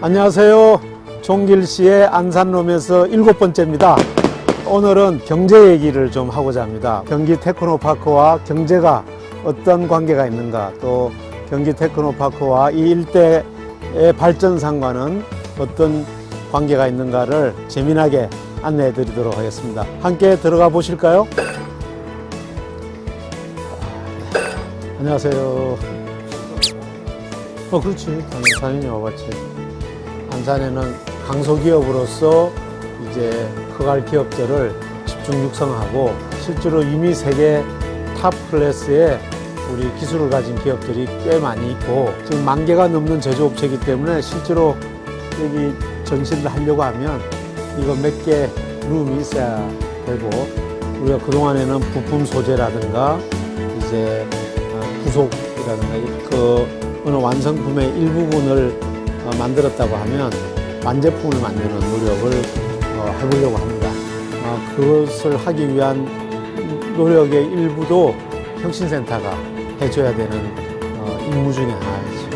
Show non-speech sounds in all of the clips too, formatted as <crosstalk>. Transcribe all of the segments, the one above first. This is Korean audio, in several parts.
안녕하세요. 종길시의 안산놈에서 일곱 번째입니다. 오늘은 경제 얘기를 좀 하고자 합니다. 경기 테크노파크와 경제가 어떤 관계가 있는가, 또 경기 테크노파크와 이 일대의 발전상과는 어떤 관계가 있는가를 재미나게 안내해 드리도록 하겠습니다. 함께 들어가 보실까요? 안녕하세요. 어, 그렇지. 당연히 와봤지. 안산에는 강소기업으로서 이제 허갈 기업들을 집중 육성하고 실제로 이미 세계 탑 클래스의 우리 기술을 가진 기업들이 꽤 많이 있고 지금 만 개가 넘는 제조업체이기 때문에 실제로 여기 전시를 하려고 하면 이거 몇 개 룸이 있어야 되고 우리가 그동안에는 부품 소재라든가 이제 어, 구속이라든가 그 어느 완성품의 일부분을 어, 만들었다고 하면 완제품을 만드는 노력을 어, 해보려고 합니다. 어, 그것을 하기 위한 노력의 일부도 혁신센터가 해줘야 되는 어, 임무 중에 하나이죠.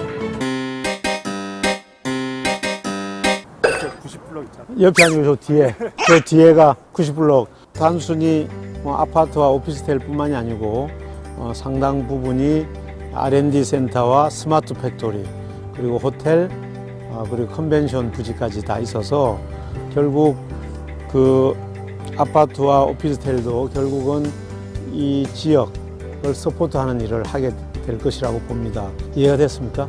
90블럭 있잖아. 옆에 아니고 저 뒤에 저 뒤에가 90블록 단순히 뭐 아파트와 오피스텔 뿐만이 아니고 어, 상당 부분이 R&D 센터와 스마트 팩토리 그리고 호텔 어, 그리고 컨벤션 부지까지 다 있어서 결국 그 아파트와 오피스텔도 결국은 이 지역 을 서포트하는 일을 하게 될 것이라고 봅니다. 이해가 됐습니까?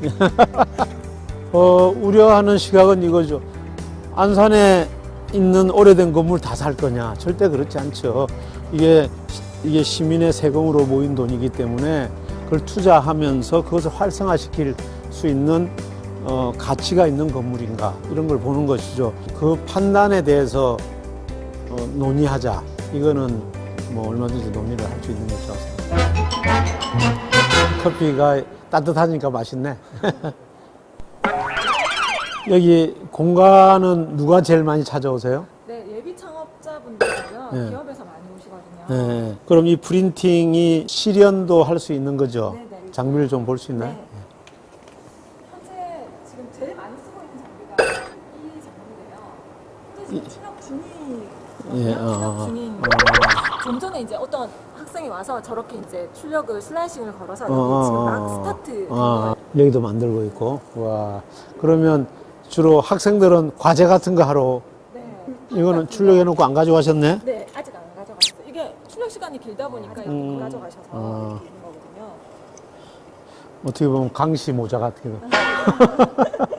네. <laughs> 어, 우려하는 시각은 이거죠. 안산에 있는 오래된 건물 다 살 거냐? 절대 그렇지 않죠. 이게, 이게 시민의 세금으로 모인 돈이기 때문에 그걸 투자하면서 그것을 활성화시킬 수 있는 어, 가치가 있는 건물인가? 이런 걸 보는 것이죠. 그 판단에 대해서 어, 논의하자. 이거는 뭐 얼마든지 논의를 할 수 있는 것이라고 생각합니다. 커피가 따뜻하니까 맛있네. <laughs> 여기 공간은 누가 제일 많이 찾아오세요? 네, 예비 창업자분들이고요. 네. 기업에서 많이 오시거든요. 네. 그럼 이 프린팅이 실현도 할 수 있는 거죠? 네, 네. 장비를 좀 볼 수 있나요? 네. 현재 지금 제일 많이 쓰고 있는 장비가 이 장비인데요. 현재 지금 중이거든요. 예, 어, 어, 출력 어. 중인. 좀 전에 이제 어떤 학생이 와서 저렇게 이제 출력을 슬라이싱을 걸어서 여기 어, 지금 어, 막 어. 스타트. 아, 여기도 만들고 있고. 와. 그러면 주로 학생들은 과제 같은 거 하러 네. 이거는 출력해 놓고 안 가져가셨네? 네, 아직 안 가져갔어요. 이게 출력 시간이 길다 보니까 이렇게 음. 가져가셔서 아. 이렇게 있는 거거든요. 어떻게 보면 강시 모자 같은 거. <laughs>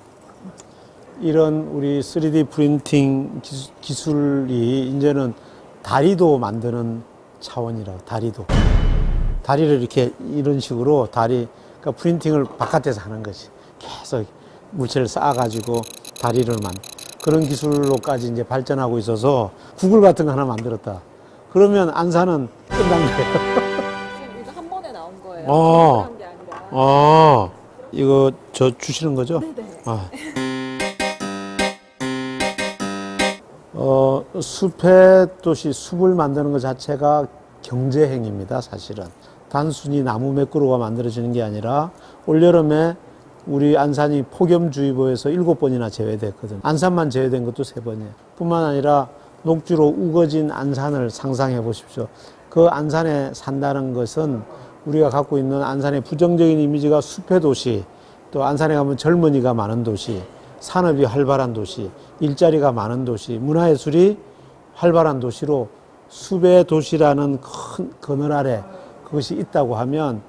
이런 우리 3D 프린팅 기술이 이제는 다리도 만드는 차원이라고, 다리도. 다리를 이렇게 이런 식으로 다리, 그러니까 프린팅을 바깥에서 하는 거지. 계속 물체를 쌓아가지고 다리를 만 그런 기술로까지 이제 발전하고 있어서 구글 같은 거 하나 만들었다. 그러면 안사는 끝난 거예요. <laughs> 이거 한 번에 나온 거예요. 어. 아니라. 아, 이거 저 주시는 거죠? 네네. 아. <laughs> 어, 숲의 도시, 숲을 만드는 것 자체가 경제 행위입니다, 사실은. 단순히 나무 몇 그루가 만들어지는 게 아니라 올 여름에 우리 안산이 폭염주의보에서 일곱 번이나 제외됐거든. 안산만 제외된 것도 세 번이에요. 뿐만 아니라 녹주로 우거진 안산을 상상해 보십시오. 그 안산에 산다는 것은 우리가 갖고 있는 안산의 부정적인 이미지가 숲의 도시, 또 안산에 가면 젊은이가 많은 도시, 산업이 활발한 도시, 일자리가 많은 도시, 문화예술이 활발한 도시로 숲의 도시라는 큰 그늘 아래 그것이 있다고 하면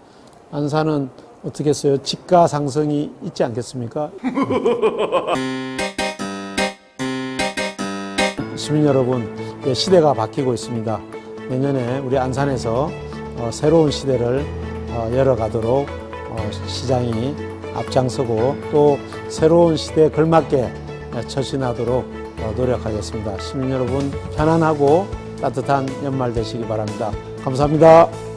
안산은 어떻게 했어요? 집가 상승이 있지 않겠습니까? <laughs> 시민 여러분, 예, 시대가 바뀌고 있습니다. 내년에 우리 안산에서 어, 새로운 시대를 어, 열어가도록 어, 시장이 앞장서고 또 새로운 시대에 걸맞게 처신하도록 어, 노력하겠습니다. 시민 여러분 편안하고 따뜻한 연말 되시기 바랍니다. 감사합니다.